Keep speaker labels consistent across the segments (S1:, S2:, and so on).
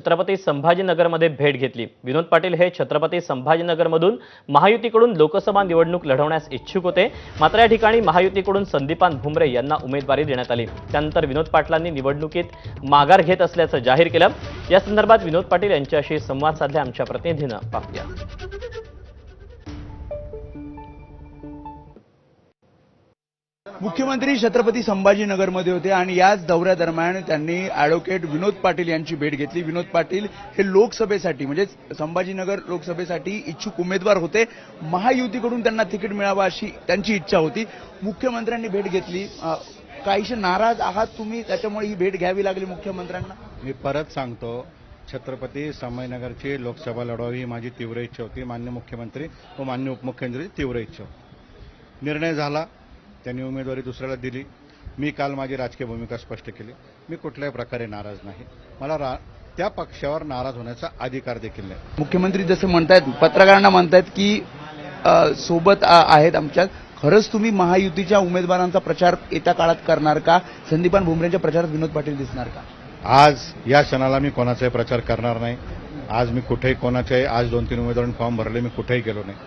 S1: छत्रपती संभाजीनगरमध्ये भेट घेतली. विनोद पाटील हे छत्रपती संभाजीनगरमधून महायुतीकडून लोकसभा निवडणूक लढवण्यास इच्छुक होते. मात्र या ठिकाणी महायुतीकडून संदीपान भुमरे यांना उमेदवारी देण्यात आली. त्यानंतर विनोद पाटलांनी निवडणुकीत माघार घेत असल्याचं जाहीर केलं. या संदर्भात विनोद पाटील यांच्याशी संवाद साधला आमच्या प्रतिनिधीनं. पाहूया.
S2: मुख्यमंत्री छत्रपती संभाजीनगरमध्ये होते आणि याच दौऱ्यादरम्यान त्यांनी ॲडव्होकेट विनोद पाटील यांची भेट घेतली. विनोद पाटील हे लोकसभेसाठी म्हणजे संभाजीनगर लोकसभेसाठी इच्छुक उमेदवार होते. महायुतीकडून त्यांना तिकीट मिळावं अशी त्यांची इच्छा होती. मुख्यमंत्र्यांनी भेट घेतली. काहीशी काहीशे नाराज आहात तुम्ही? त्याच्यामुळे ही भेट घ्यावी लागली मुख्यमंत्र्यांना?
S3: मी परत सांगतो छत्रपती संभाजीनगरची लोकसभा लढवावी ही माझी तीव्र इच्छा होती. मान्य मुख्यमंत्री व मान्य उपमुख्यमंत्री तीव्र इच्छा होती. निर्णय झाला. त्यांनी उमेदवारी दुसऱ्याला दिली. मी काल माझी राजकीय भूमिका स्पष्ट केली. मी कुठल्याही प्रकारे नाराज नाही. मला रा त्या पक्षावर नाराज होण्याचा अधिकार देखील नाही.
S2: मुख्यमंत्री जसं म्हणतायत पत्रकारांना म्हणतायत की अ, सोबत आ- आहेत आमच्यात. खरंच तुम्ही महायुतीच्या उमेदवारांचा प्रचार येत्या काळात करणार का? संदीपान भुमरेंच्या प्रचारात विनोद पाटील दिसणार का?
S3: आज या क्षणाला मी कोणाचाही प्रचार करणार नाही. आज मी कुठेही कोणाच्याही आज दोन तीन उमेदवारांनी फॉर्म भरले मी कुठेही गेलो नाही.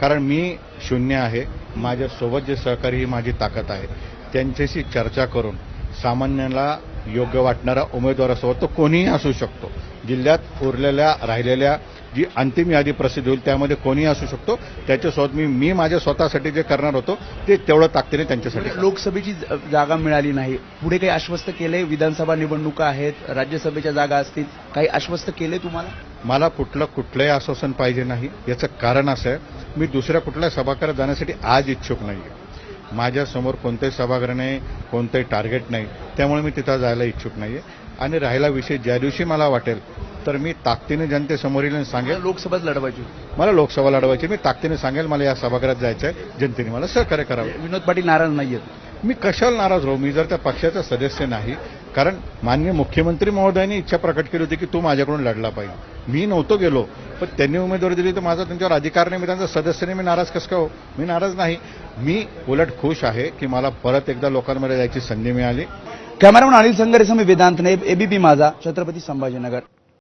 S3: कारण मी शून्य आहे. माझ्यासोबत जे सहकारी ही माझी ताकद आहे. त्यांच्याशी चर्चा करून सामान्याला योग्य वाटणारा उमेदवार असो तो कोणीही असू शकतो. जिल्ह्यात उरलेल्या राहिलेल्या जी अंतिम यादी प्रसिद्ध होईल त्यामध्ये कोणीही असू शकतो. त्याच्यासोबत मी मी माझ्या स्वतःसाठी जे करणार होतो ते तेवढं ताकदीने त्यांच्यासाठी करणार.
S2: लोकसभेची जागा मिळाली नाही. पुढे काही आश्वस्त केले विधानसभा निवडणुका आहेत राज्यसभेच्या जागा असतील. काही आश्वस्त केले तुम्हाला?
S3: मला कुठलं कुठलंही आश्वासन पाहिजे नाही. याचं कारण असं आहे मी दुसऱ्या कुठल्या सभागृहात जाण्यासाठी आज इच्छुक नाही आहे माझ्यासमोर कोणतेही सभागृह नाही कोणतंही टार्गेट नाही त्यामुळे मी तिथं जायला इच्छुक नाही आहे आणि राहिला विषय ज्या दिवशी मला वाटेल तर मी ताकदीने जनतेसमोर येईल सांगेल.
S2: लोकसभाच लढवायची.
S3: मला लोकसभा लढवायची मी ताकदीने सांगेल मला या सभागृहात जायचं आहे जनतेने मला सहकार्य करावं.
S2: विनोद पाटील नाराज नाहीयेत.
S3: मी कशाला नाराज राहू? मी जर त्या पक्षाचा सदस्य नाही कारण मान्य मुख्यमंत्री महोदयांनी इच्छा प्रकट केली होती की तू माझ्याकडून लढला पाहिजे. मी नव्हतो गेलो पण त्यांनी उमेदवारी दिली तर माझा त्यांच्यावर अधिकार नाही मी त्यांचा सदस्याने मी नाराज कसं काय हो? मी नाराज नाही. मी उलट खुश आहे की मला परत एकदा लोकांमध्ये जायची संधी मिळाली.
S2: कॅमेरामन अनिल संगरेसह मी वेदांत नाईब एबीपी माझा छत्रपती संभाजीनगर.